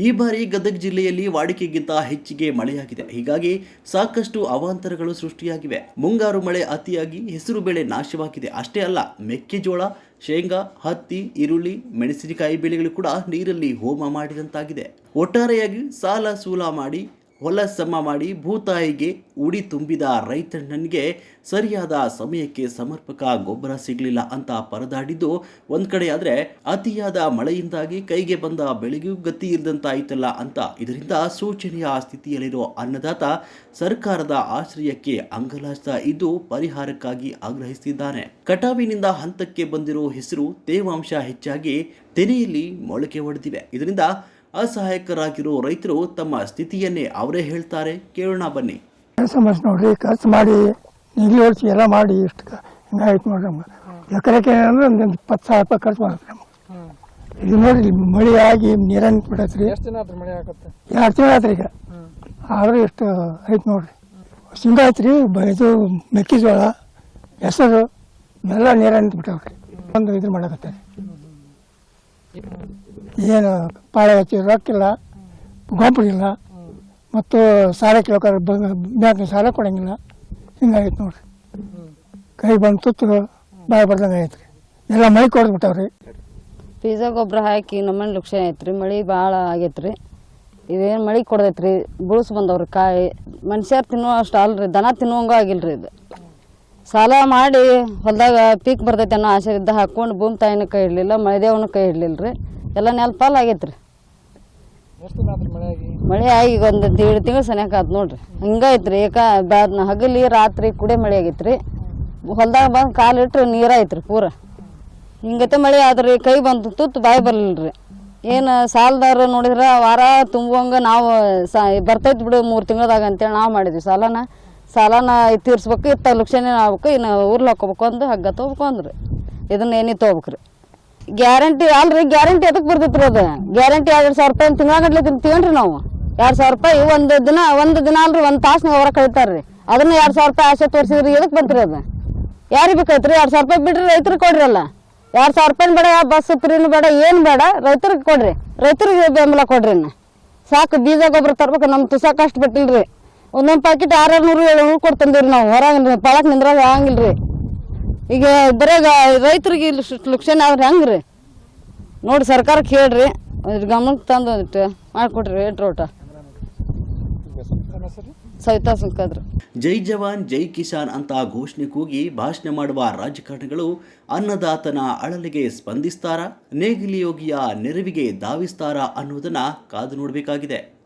ಈ ಬಾರಿ ಗದಗ ಜಿಲ್ಲೆಯಲ್ಲಿ ವಾಡಿಕೆಗಿಂತ ಹೆಚ್ಚಿಗೆ ಮಳೆಯಾಗಿದೆ. ಹೀಗಾಗಿ ಸಾಕಷ್ಟು ಅವಾಂತರಗಳು ಸೃಷ್ಟಿಯಾಗಿವೆ. ಮುಂಗಾರು ಮಳೆ ಅತಿಯಾಗಿ ಹೆಸರು ಬೆಳೆ ನಾಶವಾಗಿದೆ. ಅಷ್ಟೇ ಅಲ್ಲ, ಮೆಕ್ಕೆಜೋಳ, ಶೇಂಗಾ, ಹತ್ತಿ, ಈರುಳ್ಳಿ, ಮೆಣಸಿನಕಾಯಿ ಬೆಳೆಗಳು ಕೂಡ ನೀರಲ್ಲಿ ಹೋಮ ಮಾಡಿದಂತಾಗಿದೆ. ಒಟ್ಟಾರೆಯಾಗಿ ಸಾಲ ಸೂಲ ಮಾಡಿ ಹೊಲ ಸಮ ಮಾಡಿ ಭೂತಾಯಿಗೆ ಉಡಿ ತುಂಬಿದ ರೈತಣ್ಣನಿಗೆ ಸರಿಯಾದ ಸಮಯಕ್ಕೆ ಸಮರ್ಪಕ ಗೊಬ್ಬರ ಸಿಗಲಿಲ್ಲ ಅಂತ ಪರದಾಡಿದ್ದು ಒಂದು ಕಡೆ ಆದರೆ ಅತಿಯಾದ ಮಳೆಯಿಂದಾಗಿ ಕೈಗೆ ಬಂದ ಬೆಳೆಗೂ ಗತಿ ಇಲ್ಲದಂತಾಯ್ತಲ್ಲ ಅಂತ. ಇದರಿಂದ ಸೂಚನೆಯ ಸ್ಥಿತಿಯಲ್ಲಿರೋ ಅನ್ನದಾತ ಸರ್ಕಾರದ ಆಶ್ರಯಕ್ಕೆ ಅಂಗಲಾಚ್ತಾ ಇದ್ದು ಪರಿಹಾರಕ್ಕಾಗಿ ಆಗ್ರಹಿಸಿದ್ದಾನೆ ಕಟಾವಿನಿಂದ ಹಂತಕ್ಕೆ ಬಂದಿರೋ ಹೆಸರು ತೇವಾಂಶ ಹೆಚ್ಚಾಗಿ ತೆನೆಯಲ್ಲಿ ಮೊಳಕೆ ಒಡೆದಿವೆ. ಇದರಿಂದ ಅಸಹಾಯಕರಾಗಿರೋ ರೈತರು ತಮ್ಮ ಸ್ಥಿತಿಯನ್ನೇ ಅವರೇ ಹೇಳ್ತಾರೆ. ಕೇಳೋಣ ಬನ್ನಿ. ಸಮಸ್ಯೆ ನೋಡ್ರಿ ಖರ್ಚು ಮಾಡಿ ನೀಲಿ ಹೊಡ್ಸಿ ಎಲ್ಲ ಮಾಡಿ ಇಷ್ಟು ಹಿಂಗಾಯ್ತು ನೋಡ್ರಿ ನಮ್ಗೆ. ಎಕರೆಗೆ ಅಂದ್ರೆ ಒಂದು ಇಪ್ಪತ್ತು ಸಾವಿರ ರೂಪಾಯಿ ಖರ್ಚು ಮಾಡ್ತೀವಿ ನಮ್ಗೆ. ಇದು ನೋಡಿ ಮಳೆ ಆಗಿ ನೀರನ್ನು ಕೊಡತ್ರಿ ಎಷ್ಟು ದಿನ ಆತ್ರಿ ಮಳೆ ಆಗತ್ತೆ? ಎರಡು ತಿಂಗಳು ಆತ್ರಿ ಈಗ. ಆದ್ರೆ ಎಷ್ಟು ಐತೆ ನೋಡ್ರಿ. ಶೇಂಗಾ ಐತ್ರಿ ಬ- ಇದು ಮೆಕ್ಕೆಜೋಳ ಹೆಸರು ಎಲ್ಲ ನೀರನ್ನು ಬಿಟ್ಟವ್ರಿ. ಒಂದು ಇದ್ರ ಮಾಡಕತ್ತಾರೆ. ಏನು ಪಾಳೆ ಹಚ್ಚಿ ರೊಕ್ಕಿಲ್ಲ ಗೊಬ್ಬರಿಲ್ಲ ಮತ್ತು ಸಾಲ ಕೇಳ್ತಾರೆ ಬ್ಯಾಂಕ್ ಸಾಲ ಕೊಡಂಗಿಲ್ಲ. ಹಿಂಗಾಗೈತೆ ನೋಡ್ರಿ. ಕೈ ಬಂದು ತುತ್ತು ಬಾಯಿ ಬರ್ದಂಗೆ ಆಗೈತೆ ರೀ ಎಲ್ಲ ಮೈ ಕೊಡ್ಬಿಟ್ಟವ್ರಿ ಬೀಜ ಗೊಬ್ಬರ ಹಾಕಿ ನಮ್ಮನೆ ಲಕ್ಷಣ ಐತ್ರಿ. ಮಳೆ ಭಾಳ ಆಗೈತ್ರಿ. ಇದೇನು ಮಳೆ ಕೊಡ್ದೈತ್ರಿ. ಬುಳ್ಸ್ ಬಂದವ್ರಿ ಕಾಯಿ. ಮನುಷ್ಯರು ತಿನ್ನೋ ಅಷ್ಟು ಅಲ್ರಿ. ದನ ತಿನ್ನುವಂಗ ಆಗಿಲ್ರಿ ಇದು. ಸಾಲ ಮಾಡಿ ಹೊಲದಾಗ ಪೀಕ್ ಬರ್ತೈತೆ ಅನ್ನೋ ಆಸೆ ಇದ್ದ ಹಾಕೊಂಡು ಭೂಮಿ ತಾಯಿನ ಕೈ ಇಡಲಿಲ್ಲ ಮಳೆದೇವನ ಕೈ ಇಡಲಿಲ್ಲ ರೀ ಎಲ್ಲ ನೆಲಪಾಲ್ ಆಗೈತ್ರಿ. ಆಗೈತೆ ರೀ ಮಳೆ ಆಗಿ ಒಂದು ದೇಡ್ ತಿಂಗಳು ಸನಿಯಾಕ ಆತು ನೋಡ್ರಿ. ಹಿಂಗೈತ್ರಿ ಏಕ ಬ್ಯಾದ್ನ ಹಗಲಿ ರಾತ್ರಿ ಕುಡೆ ಮಳೆ ಆಗೈತ್ರಿ. ಹೊಲ್ದಾಗ ಬಂದು ಕಾಲು ಇಟ್ರೆ ನೀರಾಯ್ತ್ರಿ ಪೂರ. ಹಿಂಗತೆ ಮಳೆ ಆದ್ರಿ, ಕೈ ಬಂತು ತುತ್ತು ಬಾಯಿ ಬರಲಿಲ್ರಿ. ಏನು ಸಾಲದಾರ ನೋಡಿದ್ರೆ ವಾರ ತುಂಬುವಂಗ ನಾವು ಸಾ ಬರ್ತೈತೆ ಬಿಡು ಮೂರು ತಿಂಗಳದಾಗ ಅಂತೇಳಿ ನಾವು ಮಾಡಿದ್ವಿ ಸಾಲನ. ಸಾಲನ ತೀರ್ಸ್ಬೇಕು, ಇತ್ತ ಲಕ್ಷಣ ಆಗ್ಬೇಕು, ಇನ್ನು ಊರ್ಲ ಹಾಕೋಬೇಕು ಅಂದು ಹಗ್ಗ ತೊಗೋಬೇಕು ಅಂದ್ರಿ. ಇದನ್ನ ಏನಿ ತೊಗೋಬೇಕ್ರಿ. ಗ್ಯಾರಂಟಿ ಅಲ್ರಿ, ಗ್ಯಾರಂಟಿ ಎದಕ್ಕೆ ಬರ್ತೈತ್ರಿ ಅದು? ಗ್ಯಾರಂಟಿ ಎರಡು ಸಾವಿರ ರೂಪಾಯಿ ತಿಂಗಳಗಟ್ಲೆ ತಿಂತೀವನ್ರಿ ನಾವು? ಎರಡು ಸಾವಿರ ರೂಪಾಯಿ ಒಂದು ದಿನ ಒಂದು ದಿನ ಅಲ್ರಿ, ಒಂದು ತಾಸ್ನಾಗ ಹೊರ ಕಳಿತಾರ್ರಿ. ಅದನ್ನ ಎರಡು ಸಾವಿರ ರೂಪಾಯಿ ಆಸೆ ತೋರಿಸಿದ್ರಿ ಎದಕ್ಕೆ ಬಂತ್ರಿ ಅದು? ಯಾರಿಗೆ ಬೇಕಾಯ್ತ್ರಿ? ಎರಡು ಸಾವಿರ ರೂಪಾಯಿ ಬಿಡ್ರಿ ರೈತರಿಗೆ ಕೊಡ್ರಲ್ಲ ಎರಡು ಸಾವಿರ ರೂಪಾಯಿ ಬೇಡ ಬಸ್ ಫ್ರೀನು ಬೇಡ, ಏನು ಬೇಡ, ರೈತರಿಗೆ ಕೊಡ್ರಿ. ರೈತರಿಗೆ ಬೆಂಬಲ ಕೊಡ್ರಿ ಸಾಕು, ಬೀಜ, ಗೊಬ್ಬರ ತರ್ಬೇಕು ನಮ್ಮ ತುಸಾಕಷ್ಟು ಕಷ್ಟ ಬಿಟ್ಟಿಲ್ರಿ. ಒಂದೊಂದು ಪಾಕಿಟ್ ಆರು ನೂರು ಏಳು ನೂರು ನಾವು. ಹೊರಗೆ ಪಳಕ್ ನಿಂದ್ರಾಗ ಆಗಂಗಿಲ್ರಿ. ಈಗ ಬರೇ ರೈತರಿಗೆ ಇಲ್ಲಿ ಲುಕ್ಷನ್ ಆದ್ರೆ ಹೆಂಗ್ರಿ? ನೋಡಿ ಸರ್ಕಾರಕ್ಕೆ ಹೇಳ್ರಿ. ಗಮನಕ್ಕೆ ತಂದು ಇಟ್ಟು ಮಾಡಿಕೊಡ್ರಿ ರೇಟ್ ಸವಿತಾ ಸುಂಕದ್ರಿ. ಜೈ ಜವಾನ್, ಜೈ ಕಿಸಾನ್ ಅಂತ ಘೋಷಣೆ ಕೂಗಿ ಭಾಷಣ ಮಾಡುವ ರಾಜಕಾರಣಿಗಳು ಅನ್ನದಾತನ ಅಳಲಿಗೆ ಸ್ಪಂದಿಸ್ತಾರಾ? ನೇಗಿಲಿಯೋಗಿಯ ನೆರವಿಗೆ ಧಾವಿಸ್ತಾರಾ ಅನ್ನೋದನ್ನ ಕಾದು ನೋಡಬೇಕಾಗಿದೆ.